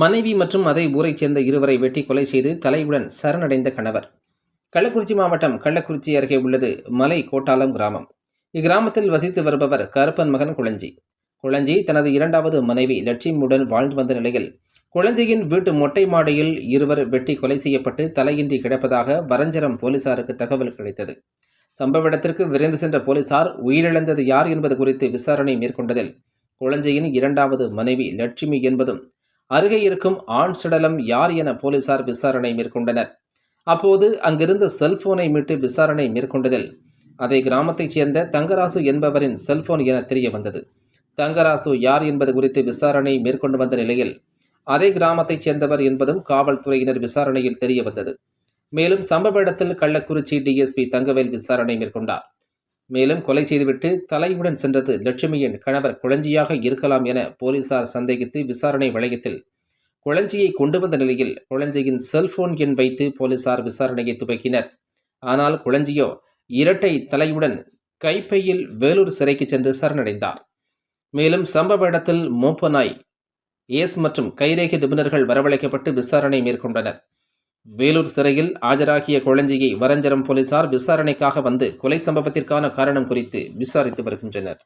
மனைவி மற்றும் அதே ஊரைச் சேர்ந்த இருவரை வெட்டி கொலை செய்து தலையுடன் சரணடைந்த கணவர். கள்ளக்குறிச்சி மாவட்டம் கள்ளக்குறிச்சி அருகே உள்ளது மலை கோட்டாலம் கிராமம். இக்கிராமத்தில் வசித்து வருபவர் கருப்பன் மகன் குளஞ்சி குளஞ்சி தனது இரண்டாவது மனைவி லட்சுமியுடன் வாழ்ந்து வந்த நிலையில் குளஞ்சியின் வீட்டு மொட்டை மாடியில் இருவர் வெட்டி கொலை செய்யப்பட்டு தலையின்றி கிடப்பதாக வரஞ்சரம் போலீசாருக்கு தகவல் கிடைத்தது. சம்பவ இடத்திற்கு விரைந்து சென்ற போலீசார் உயிரிழந்தது யார் என்பது குறித்து விசாரணை மேற்கொண்டதில் குளஞ்சியின் இரண்டாவது மனைவி லட்சுமி என்பதும் அருகே இருக்கும் ஆண் சடலம் யார் என போலீசார் விசாரணை மேற்கொண்டனர். அப்போது அங்கிருந்த செல்போனை மீட்டு விசாரணை மேற்கொண்டதில் அதை கிராமத்தைச் சேர்ந்த தங்கராசு என்பவரின் செல்போன் என தெரிய வந்தது தங்கராசு யார் என்பது குறித்து விசாரணை மேற்கொண்டு வந்த நிலையில் அதே கிராமத்தைச் சேர்ந்தவர் என்பதும் காவல்துறையினர் விசாரணையில் தெரிய வந்தது மேலும் சம்பவ இடத்தில் கள்ளக்குறிச்சி டிஎஸ்பி தங்கவேல் விசாரணை மேற்கொண்டார். மேலும் கொலை செய்துவிட்டு தலையுடன் சென்றது லட்சுமியின் கணவர் குழஞ்சியாக இருக்கலாம் என போலீசார் சந்தேகித்து விசாரணை வளையத்தில் குழஞ்சியை கொண்டு வந்த நிலையில் குழஞ்சியின் செல்போன் எண் வைத்து போலீசார் விசாரணையை துவக்கினர். ஆனால் குழஞ்சியோ இரட்டை தலையுடன் கைப்பையில் வேலூர் சிறைக்கு சென்று சரணடைந்தார். மேலும் சம்பவ இடத்தில் மோப்பனாய் ஏஸ் மற்றும் கைரேகை நிபுணர்கள் வரவழைக்கப்பட்டு விசாரணை மேற்கொண்டனர். வேலூர் சிறையில் ஆஜராகிய குழஞ்சியை வரஞ்சரம் போலீசார் விசாரணைக்காக வந்து கொலை சம்பவத்திற்கான காரணம் குறித்து விசாரித்து வருகின்றனர்.